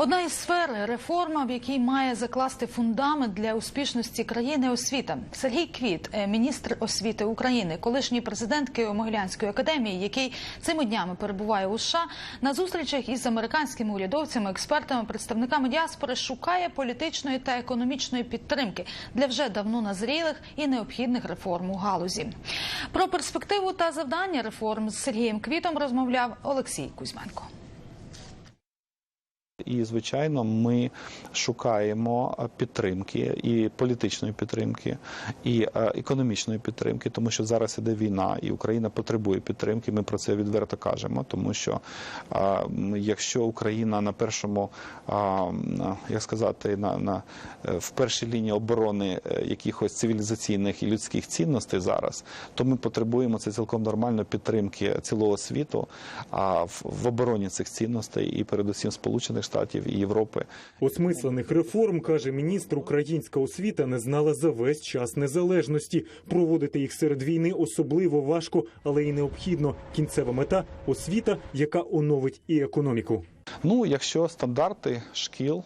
Одна із сфер реформа, в якій має закласти фундамент для успішності країни освіта. Сергій Квіт, міністр освіти України, колишній президент Києво-Могилянської академії, який цими днями перебуває у США, на зустрічах із американськими урядовцями, експертами, представниками діаспори шукає політичної та економічної підтримки для вже давно назрілих і необхідних реформ у галузі. Про перспективу та завдання реформ з Сергієм Квітом розмовляв Олексій Кузьменко. І звичайно, ми шукаємо підтримки і політичної підтримки, і е, економічної підтримки, тому що зараз іде війна, і Україна потребує підтримки. Ми про це відверто кажемо. Тому що е, якщо Україна на першому, е, як сказати, на, на в першій лінії оборони якихось цивілізаційних і людських цінностей зараз, то ми потребуємо це цілком нормально підтримки цілого світу а в обороні цих цінностей і передусім Сполучених Штатів і Європи. Осмислених реформ, каже міністр, українська освіта не знала за весь час незалежності. Проводити їх серед війни особливо важко, але й необхідно. Кінцева мета освіта, яка оновить і економіку. Ну, якщо стандарти шкіл,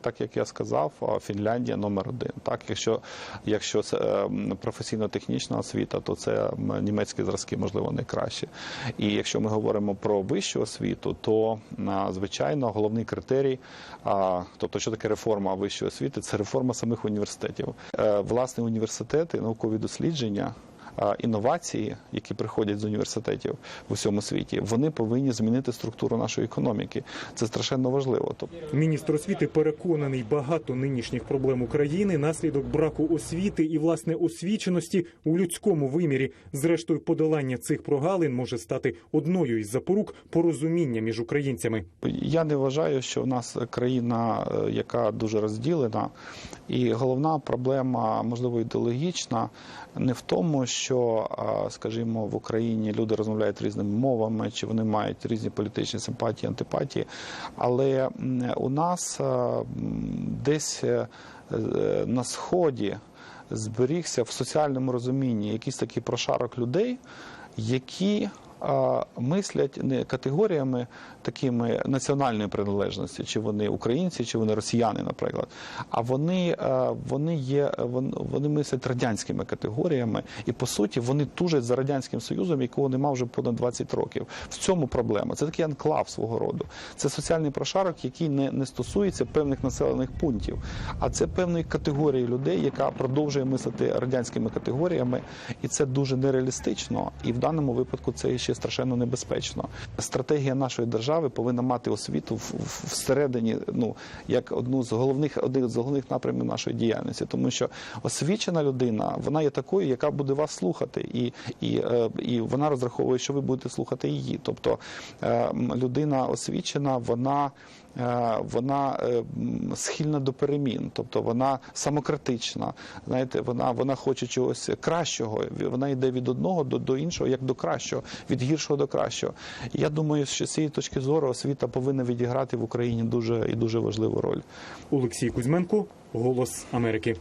так як я сказав, Фінляндія номер один. Так, якщо, якщо це е, професійно-технічна освіта, то це німецькі зразки, можливо, найкраще. І якщо ми говоримо про вищу освіту, то звичайно головний критерій, тобто, що таке реформа вищої освіти, це реформа самих університетів. Е, Власне, університети, наукові дослідження. Інновації, які приходять з університетів в усьому світі, вони повинні змінити структуру нашої економіки. Це страшенно важливо. Міністр освіти переконаний, багато нинішніх проблем України наслідок браку освіти і власне освіченості у людському вимірі. Зрештою, подолання цих прогалин може стати одною із запорук порозуміння між українцями. я не вважаю, що в нас країна, е, яка дуже розділена, і головна проблема, можливо, ідеологічна, не в тому, що, а, скажімо, в Україні люди розмовляють різними мовами, чи вони мають різні політичні симпатії, антипатії, але у нас десь е, е, на сході зберігся в соціальному розумінні якийсь такий прошарок людей, які мислять не категоріями такими національної приналежності, чи вони українці, чи вони росіяни, наприклад. А вони, вони є вон- вони мислять радянськими категоріями, і по суті вони тужать за радянським союзом, якого нема вже понад 20 років. В цьому проблема. Це такий анклав свого роду. Це соціальний прошарок, який не, не стосується певних населених пунктів, а це певної категорії людей, яка продовжує мислити радянськими категоріями, і це дуже нереалістично. І в даному випадку це ще страшенно небезпечно. Стратегія нашої держави повинна мати освіту в- всередині, ну як одну з головних один з головних напрямів нашої діяльності, тому що освічена людина вона є такою, яка буде вас слухати, і, і, е, і вона розраховує, що ви будете слухати її. Тобто е, людина освічена, вона. е, Вона схильна до перемін, тобто вона самокритична. Знаєте, вона, вона хоче чогось кращого. Вона йде від одного до, до іншого, як до кращого, від гіршого до кращого. Я думаю, що з цієї точки зору освіта повинна відіграти в Україні дуже і дуже важливу роль. Олексій Кузьменко, Голос Америки.